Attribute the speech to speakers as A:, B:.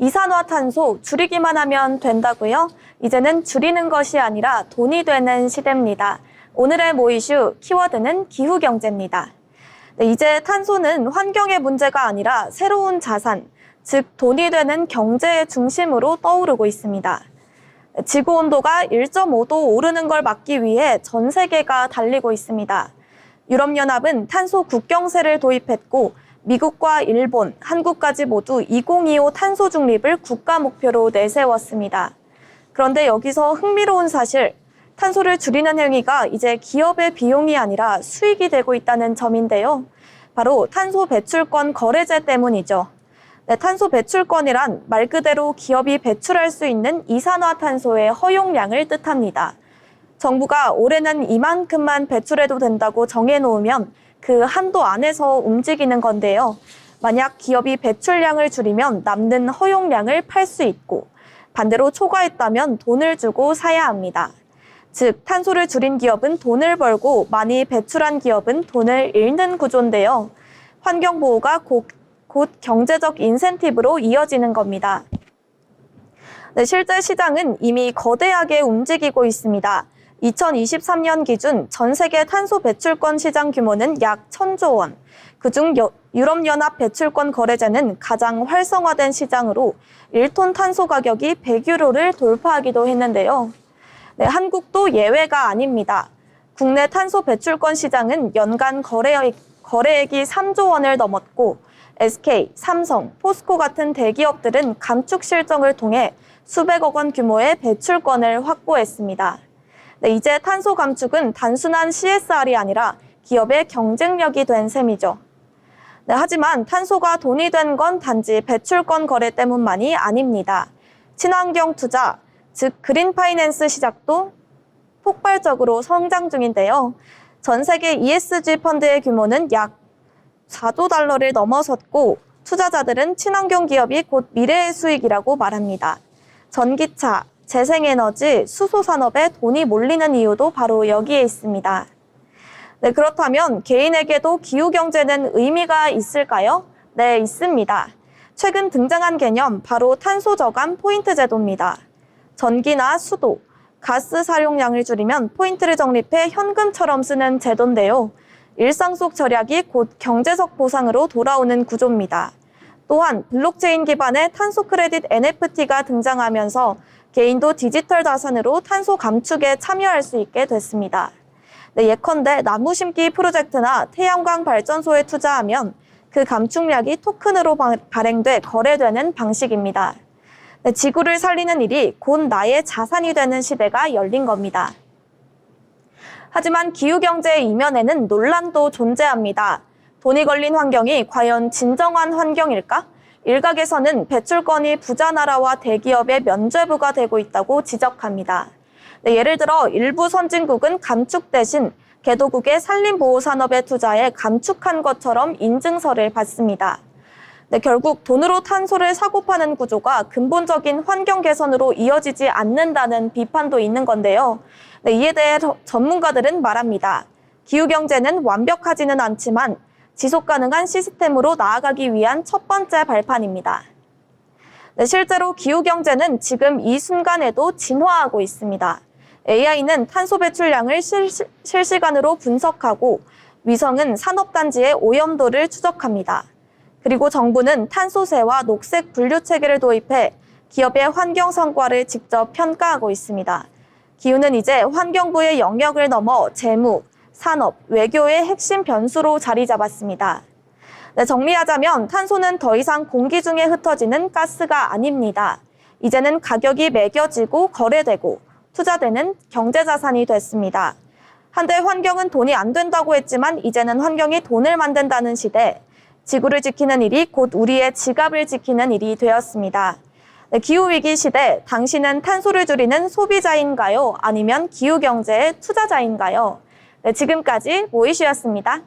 A: 이산화탄소 줄이기만 하면 된다고요? 이제는 줄이는 것이 아니라 돈이 되는 시대입니다. 오늘의 모이슈 키워드는 기후경제입니다. 네, 이제 탄소는 환경의 문제가 아니라 새로운 자산, 즉 돈이 되는 경제의 중심으로 떠오르고 있습니다. 지구 온도가 1.5도 오르는 걸 막기 위해 전 세계가 달리고 있습니다. 유럽연합은 탄소 국경세를 도입했고 미국과 일본, 한국까지 모두 2025 탄소 중립을 국가 목표로 내세웠습니다. 그런데 여기서 흥미로운 사실, 탄소를 줄이는 행위가 이제 기업의 비용이 아니라 수익이 되고 있다는 점인데요. 바로 탄소 배출권 거래제 때문이죠. 네, 탄소 배출권이란 말 그대로 기업이 배출할 수 있는 이산화탄소의 허용량을 뜻합니다. 정부가 올해는 이만큼만 배출해도 된다고 정해놓으면 그 한도 안에서 움직이는 건데요. 만약 기업이 배출량을 줄이면 남는 허용량을 팔 수 있고 반대로 초과했다면 돈을 주고 사야 합니다. 즉, 탄소를 줄인 기업은 돈을 벌고 많이 배출한 기업은 돈을 잃는 구조인데요. 환경보호가 곧, 곧 경제적 인센티브로 이어지는 겁니다. 네, 실제 시장은 이미 거대하게 움직이고 있습니다. 2023년 기준 전 세계 탄소 배출권 시장 규모는 약 1000조 원. 그중 유럽연합 배출권 거래제는 가장 활성화된 시장으로 1톤 탄소 가격이 100유로를 돌파하기도 했는데요. 네, 한국도 예외가 아닙니다. 국내 탄소 배출권 시장은 연간 거래액, 거래액이 3조 원을 넘었고 SK, 삼성, 포스코 같은 대기업들은 감축 실정을 통해 수백억 원 규모의 배출권을 확보했습니다. 네, 이제 탄소 감축은 단순한 CSR이 아니라 기업의 경쟁력이 된 셈이죠. 네, 하지만 탄소가 돈이 된 건 단지 배출권 거래 때문만이 아닙니다. 친환경 투자, 즉 그린 파이낸스 시작도 폭발적으로 성장 중인데요. 전 세계 ESG 펀드의 규모는 약 4조 달러를 넘어섰고 투자자들은 친환경 기업이 곧 미래의 수익이라고 말합니다. 전기차, 재생에너지, 수소 산업에 돈이 몰리는 이유도 바로 여기에 있습니다. 네, 그렇다면 개인에게도 기후경제는 의미가 있을까요? 네, 있습니다. 최근 등장한 개념 바로 탄소 저감 포인트 제도입니다. 전기나 수도, 가스 사용량을 줄이면 포인트를 적립해 현금처럼 쓰는 제도인데요. 일상 속 절약이 곧 경제적 보상으로 돌아오는 구조입니다. 또한 블록체인 기반의 탄소 크레딧 NFT가 등장하면서 개인도 디지털 자산으로 탄소 감축에 참여할 수 있게 됐습니다. 네, 예컨대 나무 심기 프로젝트나 태양광 발전소에 투자하면 그 감축량이 토큰으로 발행돼 거래되는 방식입니다. 네, 지구를 살리는 일이 곧 나의 자산이 되는 시대가 열린 겁니다. 하지만 기후경제의 이면에는 논란도 존재합니다. 돈이 걸린 환경이 과연 진정한 환경일까? 일각에서는 배출권이 부자 나라와 대기업의 면죄부가 되고 있다고 지적합니다. 네, 예를 들어 일부 선진국은 감축 대신 개도국의 산림보호 산업에 투자해 감축한 것처럼 인증서를 받습니다. 네, 결국 돈으로 탄소를 사고 파는 구조가 근본적인 환경 개선으로 이어지지 않는다는 비판도 있는 건데요. 네, 이에 대해 전문가들은 말합니다. 기후경제는 완벽하지는 않지만 지속 가능한 시스템으로 나아가기 위한 첫 번째 발판입니다. 네, 실제로 기후 경제는 지금 이 순간에도 진화하고 있습니다. AI는 탄소 배출량을 실시, 실시간으로 분석하고 위성은 산업단지의 오염도를 추적합니다. 그리고 정부는 탄소세와 녹색 분류 체계를 도입해 기업의 환경 성과를 직접 평가하고 있습니다. 기후는 이제 환경부의 영역을 넘어 재무, 산업, 외교의 핵심 변수로 자리 잡았습니다. 네, 정리하자면 탄소는 더 이상 공기 중에 흩어지는 가스가 아닙니다. 이제는 가격이 매겨지고 거래되고 투자되는 경제자산이 됐습니다. 한때 환경은 돈이 안 된다고 했지만 이제는 환경이 돈을 만든다는 시대, 지구를 지키는 일이 곧 우리의 지갑을 지키는 일이 되었습니다. 네, 기후위기 시대, 당신은 탄소를 줄이는 소비자인가요? 아니면 기후경제의 투자자인가요? 네, 지금까지 모이시였습니다.